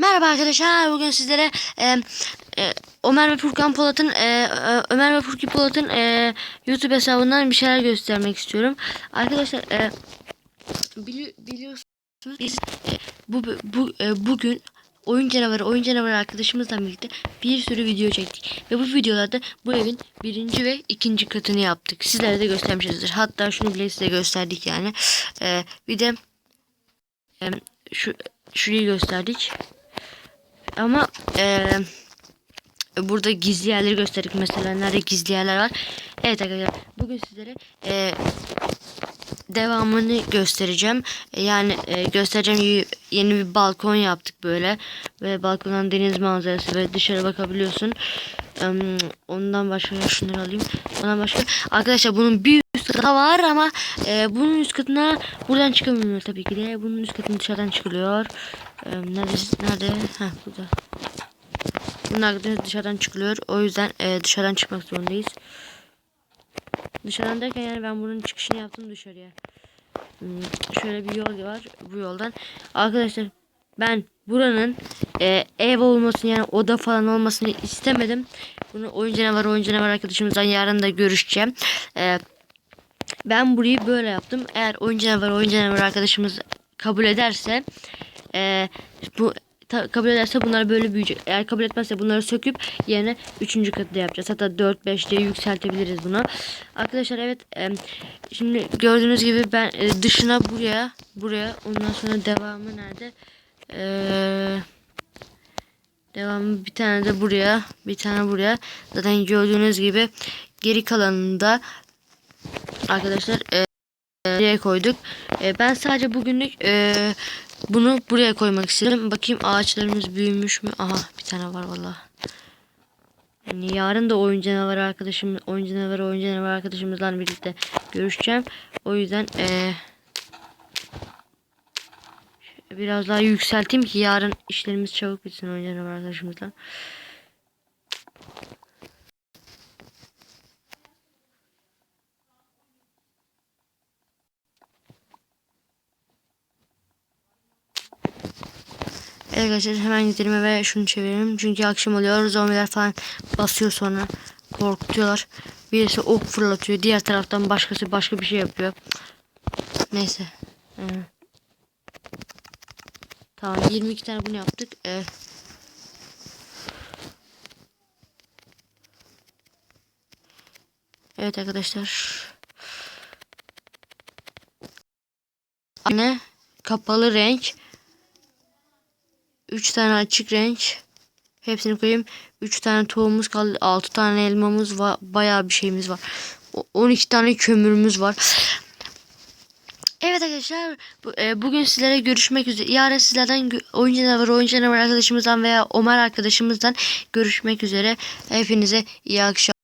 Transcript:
Merhaba arkadaşlar. Bugün sizlere e, e, Ömer ve Furkan Polat'ın e, e, Ömer ve Furki Polat'ın e, YouTube hesabından bir şeyler göstermek istiyorum. Arkadaşlar e, bili, biliyorsunuz biz e, bu bu e, bugün oyun canavarı oyun canavarı arkadaşımızla birlikte bir sürü video çektik ve bu videolarda bu evin birinci ve ikinci katını yaptık. Sizlere de göstermişizdir. Hatta şunu bile size gösterdik yani. E, bir de e, şu şurayı gösterdik. Ama eee, burada gizli yerleri gösterdik. Mesela nerede gizli yerler var. Evet arkadaşlar bugün sizlere eee, devamını göstereceğim. E, Yani e, göstereceğim yeni bir balkon yaptık böyle. Ve balkondan deniz manzarası ve dışarı bakabiliyorsun. Em, Ondan başka şunları alayım. Ondan başka arkadaşlar bunun bir üst var ama e, bunun üst katına buradan çıkamıyor tabii ki de. Bunun üst katına dışarıdan çıkılıyor. E, nerede? Nerede? Heh burada. Bunlar da dışarıdan çıkılıyor. O yüzden e, dışarıdan çıkmak zorundayız. Dışarıdan derken yani ben bunun çıkışını yaptım dışarıya. Hmm, şöyle bir yol var bu yoldan. Arkadaşlar ben buranın e, ev olmasını yani oda falan olmasını istemedim. Bunu oyun canavarı oyun canavarı arkadaşımızdan yarın da görüşeceğim. E, ben burayı böyle yaptım. Eğer oyun canavarı oyun canavarı arkadaşımız kabul ederse e, bu ta- kabul ederse bunlar böyle büyüyecek. Eğer kabul etmezse bunları söküp yerine 3. katı da yapacağız. Hatta 4 5 diye yükseltebiliriz bunu. Arkadaşlar evet e, şimdi gördüğünüz gibi ben e, dışına buraya buraya ondan sonra devamı nerede? Eee Devamı bir tane de buraya, bir tane buraya. Zaten gördüğünüz gibi geri kalanında arkadaşlar e, buraya koyduk. E, ben sadece bugünlük e, bunu buraya koymak istedim. Bakayım ağaçlarımız büyümüş mü? Aha bir tane var valla. Yani yarın da oyun canavarı arkadaşım, oyun canavarı, oyun canavarı arkadaşımızla birlikte görüşeceğim. O yüzden e, biraz daha yükselteyim ki yarın işlerimiz çabuk bitsin oyun canavarı arkadaşımızla. Evet arkadaşlar hemen gidelim eve şunu çevirelim. Çünkü akşam oluyor. Zombiler falan basıyor sonra. Korkutuyorlar. Birisi ok fırlatıyor. Diğer taraftan başkası başka bir şey yapıyor. Neyse. Ee, Tamam 22 tane bunu yaptık. Ee, evet arkadaşlar. Anne kapalı renk. 3 tane açık renk. Hepsini koyayım. 3 tane tohumumuz kaldı. 6 tane elmamız var. Bayağı bir şeyimiz var. O- 12 tane kömürümüz var. Evet arkadaşlar e, bugün sizlere görüşmek üzere. Yarın sizlerden oyun canavarı oyun canavarı arkadaşımızdan veya Ömer arkadaşımızdan görüşmek üzere. Hepinize iyi akşamlar.